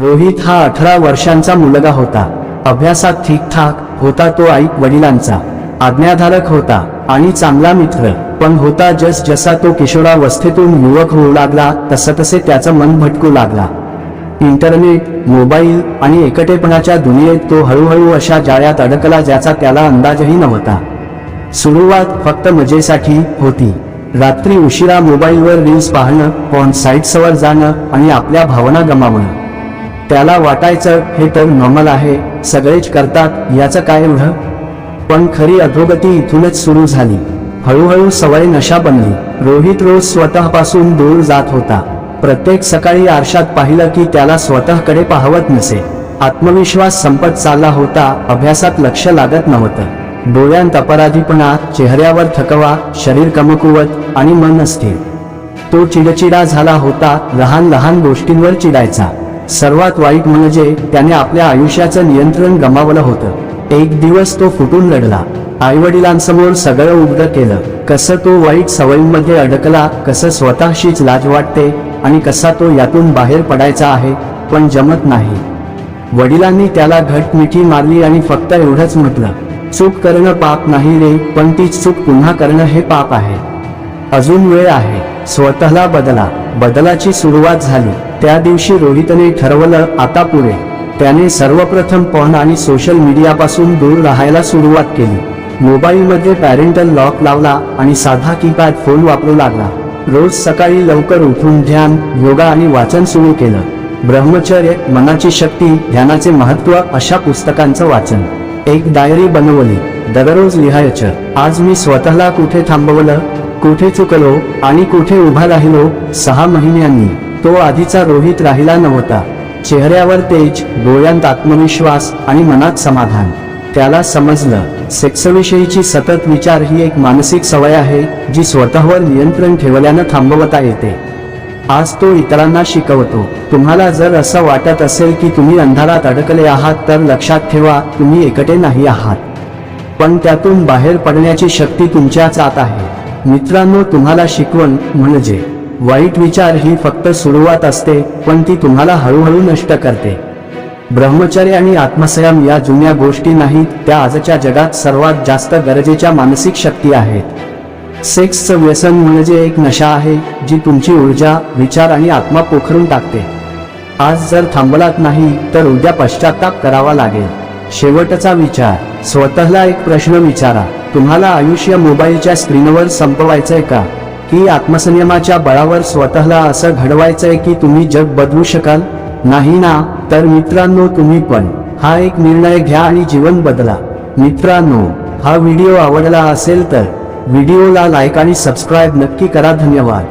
रोहित हा अठरा वर्षांचा मुलगा होता. अभ्यासात ठीकठाक होता तो आई वडिलांचा. आज्ञाधारक होता आणि चांगला मित्र. पण होता जस जसा तो किशोरावस्थेतून युवक होऊ लागला तसं तसे त्याचं मन भटकू लागला. इंटरनेट मोबाईल आणि एकटेपणाच्या दुनियेत तो हळूहळू अशा जाळ्यात अडकला ज्याचा त्याला अंदाजही नव्हता. सुरुवात फक्त मजेसाठी होती. रात्री उशिरा मोबाईलवर रील्स पाहणं पॉन साईट्सवर जाणं आणि आपल्या भावना गमावणं. त्याला वाटायचं हे तर नॉर्मल आहे. सगळेच करतात याचं काय एवढं? पण खरी अधोगती इथूनच सुरू झाली. हळूहळू सवय नशा बनली. रोहित रोज स्वतःपासून दूर जात होता. प्रत्येक सकाळी आरशात पाहिलं की त्याला स्वतःकडे पाहवत नसे. आत्मविश्वास संपत चालला होता अभ्यासात लक्ष लागत नव्हतं. डोळ्यांत अपराधीपणा चेहऱ्यावर थकवा शरीर कमकुवत आणि मन अस्थिर. तो चिडचिडा झाला होता लहान लहान गोष्टींवर चिडायचा. सर्वात वाईट म्हणजे त्याने आपल्या आयुष्याचं नियंत्रण गमावलं होतं. एक दिवस तो फुटून लढला. आईवडिलांसमोर सगळं उघड केलं. कसं तो वाईट सवयींमध्ये अडकला कसं स्वतःशीच लाज वाटते आणि कसा तो यातून बाहेर पडायचा आहे पण जमत नाही. वडिलांनी त्याला घट मिठी मारली आणि फक्त एवढंच म्हटलं चूक करणं पाप नाही रे पण तीच चूक पुन्हा करणं हे पाप आहे. अजून वेळ आहे. स्वतःला बदला. बदलाची सुरुवात झाली. त्या दिवशी रोहितने ठरवलं आता पुढे. त्याने सर्वप्रथम पण आणि सोशल मीडियापासून दूर राहायला सुरुवात केली. मोबाईलमध्ये पॅरेंटल लॉक लावला आणि साधा कीपॅड फोन वापरू लागला. रोज सकाळी लवकर उठून ध्यान योगा आणि वाचन सुरू केलं. ब्रह्मचर्य मनाची शक्ती ध्यानाचे महत्त्व अशा पुस्तकांचं वाचन. एक डायरी बनवली. दररोज लिहायचं. आज मी स्वतःला कुठे थांबवलं? कुठे चुकलो आणि कुठे उभा राहिलो सहा महिन्यांनी तो आधीचा रोहित राहिला नव्हता. चेहऱ्यावर तेज डोळ्यांत आत्मविश्वास आणि मनात समाधान. त्याला समजलं सेक्सविषयीची सतत विचार ही एक मानसिक सवय आहे जी स्वतःवर नियंत्रण ठेवल्यानं थांबवता येते. आज तो इतरांना शिकवतो. तुम्हाला जर असं वाटत असेल की तुम्ही अंधारात अडकले आहात तर लक्षात ठेवा तुम्ही एकटे नाही आहात. पण त्यातून बाहेर पडण्याची शक्ती तुमच्याच आत आहे. मित्रांनो तुम्हाला शिकवण म्हणजे वाईट विचार ही फक्त सुरुवात असते पण ती तुम्हाला हळूहळू नष्ट करते. ब्रह्मचर्य आणि आत्मसंयम या जुन्या गोष्टी नाहीत त्या आजच्या जगात सर्वात जास्त गरजेच्या मानसिक शक्ती आहेत. सेक्सचं व्यसन म्हणजे एक नशा आहे जी तुमची ऊर्जा विचार आणि आत्मा पोखरून टाकते. आज जर थांबलात नाही तर उद्या पश्चाताप करावा लागेल. शेवटचा विचार स्वतःला एक प्रश्न विचारा. तुम्हाला आयुष्य मोबाईलच्या स्क्रीनवर संपवायचंय का? की आत्मसंयमाच्या बळावर स्वतःला असं घडवायचंय की तुम्ही जग बदलू शकाल? नाही ना तर मित्रांनो तुम्ही पण. हा एक निर्णय घ्या आणि जीवन बदला. मित्रांनो हा व्हिडिओ आवडला असेल तर व्हिडिओला लाईक आणि सबस्क्राईब नक्की करा. धन्यवाद.